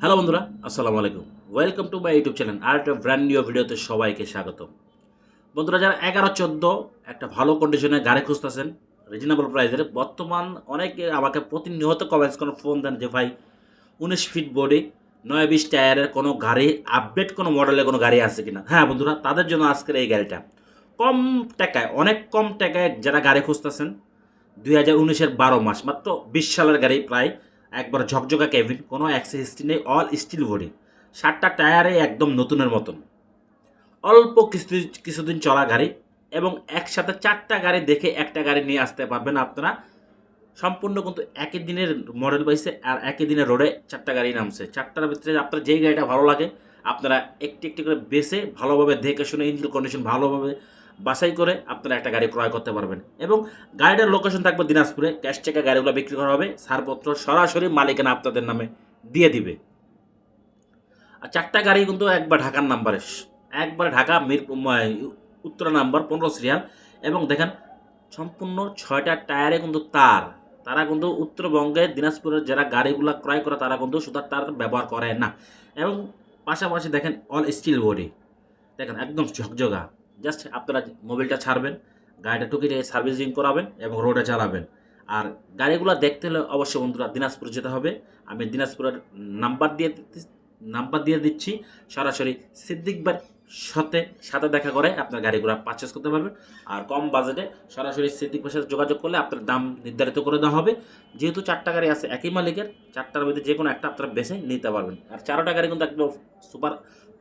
Hello বন্ধুরা, আসসালামু আলাইকুম। Welcome to my YouTube channel আর একটা ব্র্যান্ড নিউ ভিডিওতে সবাইকে স্বাগত বন্ধুরা, যারা এগারো চোদ্দ, একটা ভালো কন্ডিশনে গাড়ি খুঁজতেছেন রিজনেবল প্রাইসের বর্তমান অনেকে আমাকে প্রতিনিয়ত কমেন্টস কোনো ফোন দেন যে, ভাই, উনিশ ফিট বডি নয় বিশ টায়ারের কোনো গাড়ি আপডেট কোনো মডেলের কোনো গাড়ি আছে কিনা? হ্যাঁ বন্ধুরা, তাদের জন্য আজকের এই গাড়িটা। কম টাকায়, অনেক কম টাকায় যারা গাড়ি খুঁজতেছেন, দুই হাজার উনিশের বারো মাস, মাত্র বিশ সালের গাড়ি প্রায় একবার ঝকঝকা কেবিন কোনো অ্যাক্সেস হিস্ট্রি নেই অল স্টিল বডি সাতটা টায়ারে একদম নতুনের মতন। অল্প কিছু কিছুদিন চলা গাড়ি এবং একসাথে চারটা গাড়ি দেখে একটা গাড়ি নিয়ে আসতে পারবেন আপনারা। সম্পূর্ণ কিন্তু একই দিনের মডেল পাইছে আর একই দিনের রোডে চারটা গাড়ি নামছে। চারটার ভিতরে আপনার যেই গাড়িটা ভালো লাগে, আপনারা একটি একটি করে বেছে ভালোভাবে দেখে শুনে ইঞ্জিন কন্ডিশন ভালোভাবে বাছাই করে আপনারা একটা গাড়ি ক্রয় করতে পারবেন। এবং গাড়িটার লোকেশন থাকবে দিনাজপুরে। ক্যাশ চেকে গাড়িগুলো বিক্রি করা হবে। ছাড়পত্র সরাসরি মালিকানা আপনাদের নামে দিয়ে দিবে। আর চারটা গাড়ি কিন্তু একবার ঢাকার নাম্বারে। একবার ঢাকা মির উত্তরা নাম্বার পনেরো সিরিয়াল। এবং দেখেন, সম্পূর্ণ ছয়টা টায়ারে কিন্তু তার। তারা কিন্তু উত্তরবঙ্গে দিনাজপুরের যারা গাড়িগুলো ক্রয় করে, তারা কিন্তু সুতার তার ব্যবহার করে না। এবং পাশাপাশি দেখেন অল স্টিল বডি দেখেন, একদম ঝকঝকা। জাস্ট আপনারা মোবিলটা ছাড়বেন, গাড়িটা টুকি সার্ভিসিং করাবেন এবং রোডে চালাবেন। আর গাড়িগুলো দেখতে হলে অবশ্যই বন্ধুরা দিনাজপুর যেতে হবে। আমি দিনাজপুরের নাম্বার দিয়ে নাম্বার দিয়ে দিচ্ছি। সরাসরি সিদ্দিকবার সাথে সাথে দেখা করে আপনার গাড়িগুলো পারচেস করতে পারবেন। আর কম বাজেটে সরাসরি সিদ্দিক ভাইয়ের সাথে যোগাযোগ করলে আপনার দাম নির্ধারিত করে দেওয়া হবে। যেহেতু চারটা গাড়ি আছে একই মালিকের, চারটার মধ্যে যে কোনো একটা আপনারা বেছে নিতে পারবেন। আর চারোটা গাড়ি কিন্তু একদম সুপার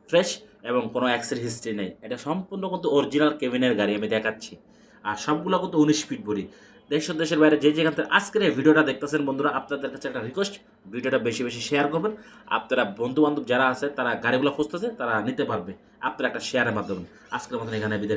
ফ্রেশ এবং কোনো অ্যাক্সের হিস্ট্রি নেই। এটা সম্পূর্ণ কিন্তু অরিজিনাল কেবিনের গাড়ি, আমি দেখাচ্ছি। আর সবগুলো কিন্তু উনিশ ফিট ভরি। দেশ দেশের বাইরে যে যেখান থেকে আজকের এই ভিডিওটা দেখতেছেন বন্ধুরা, আপনাদের কাছে একটা রিকোয়েস্ট ভিডিওটা বেশি বেশি শেয়ার করবেন। আপনারা বন্ধু বান্ধব যারা আছে, তারা গাড়িগুলো খুঁজতেছে, তারা নিতে পারবে। আপনারা একটা শেয়ারের মাধ্যমে। আজকের মতন এখানে বিদায়